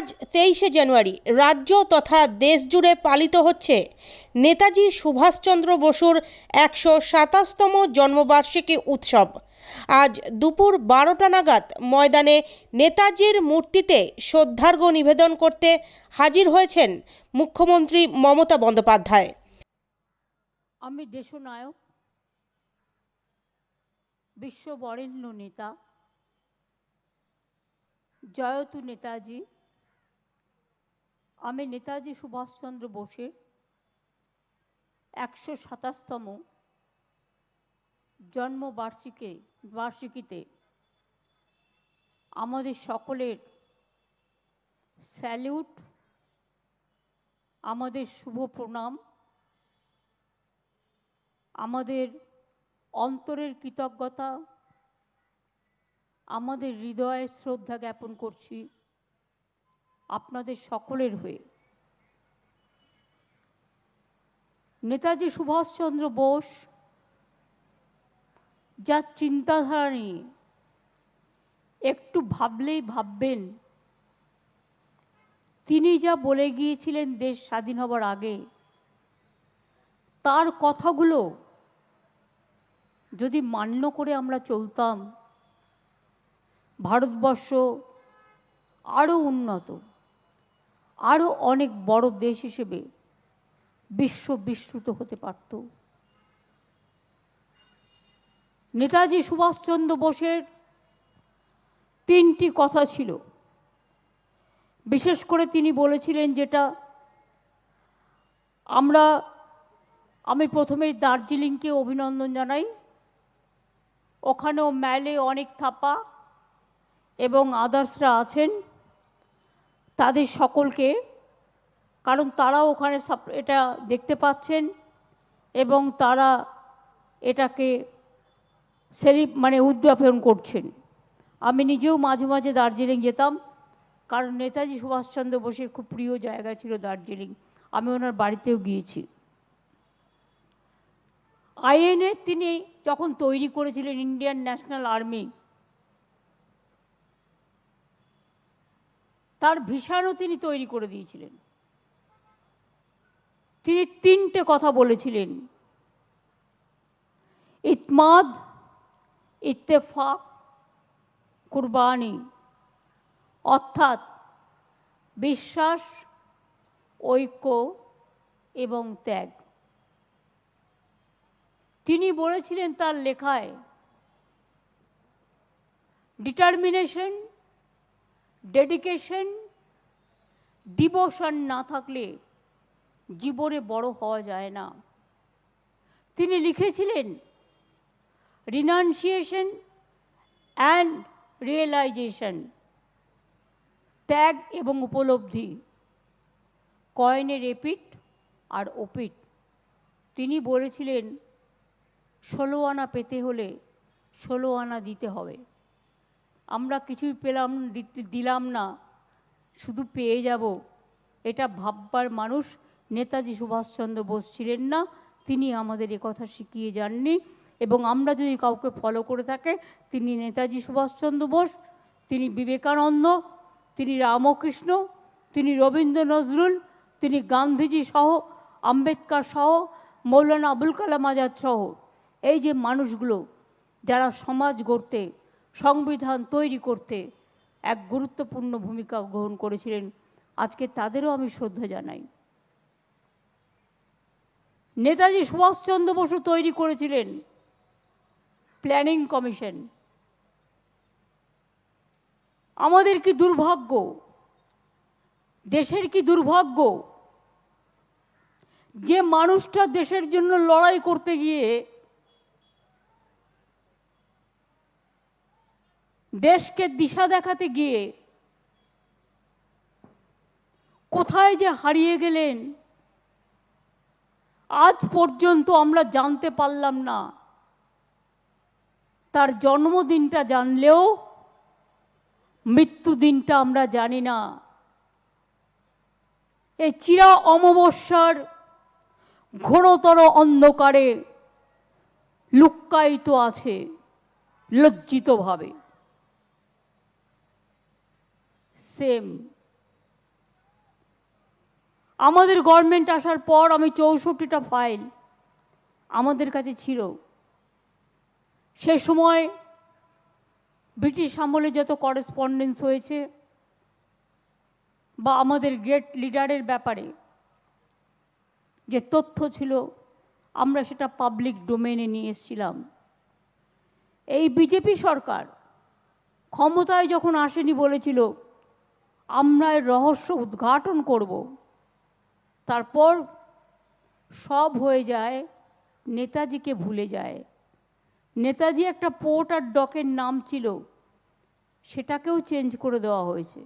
আজ তেইশে জানুয়ারি, রাজ্য তথা দেশ জুড়ে পালিত হচ্ছে নেতাজি সুভাষচন্দ্র বসুর একশো সাতাশতম জন্মবার্ষিকী উৎসব। আজ দুপুর বারোটা নাগাদ ময়দানে নেতাজির মূর্তিতে শ্রদ্ধার্ঘ্য নিবেদন করতে হাজির হয়েছেন মুখ্যমন্ত্রী মমতা বন্দ্যোপাধ্যায়। আমি দেশনায়ক বিশ্ব বরেণ্য নেতা, জয়তু নেতাজি আমি নেতাজি সুভাষচন্দ্র বোসের একশো সাতাশতম জন্মবার্ষিকী, বার্ষিকীতে আমাদের সকলের স্যালিউট, আমাদের শুভ প্রণাম, আমাদের অন্তরের কৃতজ্ঞতা, আমাদের হৃদয়ের শ্রদ্ধা জ্ঞাপন করছি। আপনাদের সকলের হয়ে। নেতাজি সুভাষচন্দ্র বোস যার চিন্তাধারা নিয়ে একটু ভাবলেই ভাববেন, তিনি যা বলে গিয়েছিলেন দেশ স্বাধীন হবার আগে, তার কথাগুলো যদি মান্য করে আমরা চলতাম, ভারতবর্ষ আরও উন্নত। আরও অনেক বড় দেশ হিসেবে বিশ্ব বিশ্রুত হতে পারত। নেতাজি সুভাষচন্দ্র বোসের তিনটি কথা ছিল। বিশেষ করে তিনি বলেছিলেন যেটা আমরা, আমি প্রথমেই দার্জিলিংকে অভিনন্দন জানাই। ওখানেও ম্যালে অনেক থাপা এবং আদার্সরা আছেন। তাদের সকলকে, কারণ তারা ওখানে এটা দেখতে পাচ্ছেন এবং তারা এটাকে সেলি মানে উদ্যাপন করছেন। আমি নিজেও মাঝে মাঝে দার্জিলিং যেতাম, কারণ নেতাজি সুভাষচন্দ্র বোসের খুব প্রিয় জায়গা ছিল দার্জিলিং। আমি ওনার বাড়িতেও গিয়েছি। আইএনএ তিনি যখন তৈরি করেছিলেন ইন্ডিয়ান ন্যাশনাল আর্মি তার ভিসারও তিনি তৈরি করে দিয়েছিলেন। তিনি তিনটে কথা বলেছিলেন। ইতমাদ, ইত্তেফাক, কুরবানি। অর্থাৎ বিশ্বাস, ঐক্য এবং ত্যাগ। তিনি বলেছিলেন তার লেখায় ডিটারমিনেশন ডেডিকেশন ডিভোশন না থাকলে জীবনে বড় হওয়া যায় না। তিনি লিখেছিলেন রিনাউন্সিয়েশন অ্যান্ড রিয়েলাইজেশন ত্যাগ এবং উপলব্ধি কয়েনের এপিট আর ওপিট। তিনি বলেছিলেন, ষোলো আনা পেতে হলে ষোলো আনা দিতে হবে। আমরা কিছুই পেলাম দিলাম না। শুধু পেয়ে যাব। এটা ভাববার মানুষ নেতাজি সুভাষচন্দ্র বোস ছিলেন না, তিনি আমাদের কথা শিখিয়ে যাননি এবং আমরা যদি কাউকে ফলো করে থাকে, তিনি নেতাজি সুভাষচন্দ্র বোস, তিনি বিবেকানন্দ, তিনি রামকৃষ্ণ, তিনি রবীন্দ্র নজরুল, তিনি গান্ধীজি সহ, আম্বেদকর সহ, মৌলানা আবুল কালাম আজাদ সহ। এই যে মানুষগুলো, যারা সমাজ গড়তে সংবিধান তৈরি করতে এক গুরুত্বপূর্ণ ভূমিকা গ্রহণ করেছিলেন। আজকে তাদেরও আমি শ্রদ্ধা জানাই। নেতাজি সুভাষচন্দ্র বসু তৈরি করেছিলেন প্ল্যানিং কমিশন। আমাদের কি দুর্ভাগ্য? দেশের কি দুর্ভাগ্য? যে মানুষটা দেশের জন্য লড়াই করতে গিয়ে দেশকে দিশা দেখাতে গিয়ে কোথায় যে হারিয়ে গেলেন, আজ পর্যন্ত আমরা জানতে পারলাম না। তার জন্মদিনটা জানলেও মৃত্যুদিনটা আমরা জানি না। এই চিরা অমাবস্যার ঘোরতর অন্ধকারে লুক্কায়িত আছে, লজ্জিতভাবে। সেম আমাদের গভর্নমেন্ট আসার পর আমি চৌষট্টিটা ফাইল আমাদের কাছে ছিল। সে সময় ব্রিটিশ আমলে যত করেসপন্ডেন্স হয়েছে বা আমাদের গ্রেট লিডারের ব্যাপারে যে তথ্য ছিল, আমরা সেটা পাবলিক ডোমেনে নিয়ে এসেছিলাম। এই বিজেপি সরকার ক্ষমতায় যখন আসেনি বলেছিল আমরা এর রহস্য উদ্ঘাটন করব। তারপর সব হয়ে যায়, নেতাজিকে ভুলে যায়। নেতাজি একটা পোর্ট আর ডকের নাম ছিল, সেটাকেও চেঞ্জ করে দেওয়া হয়েছে।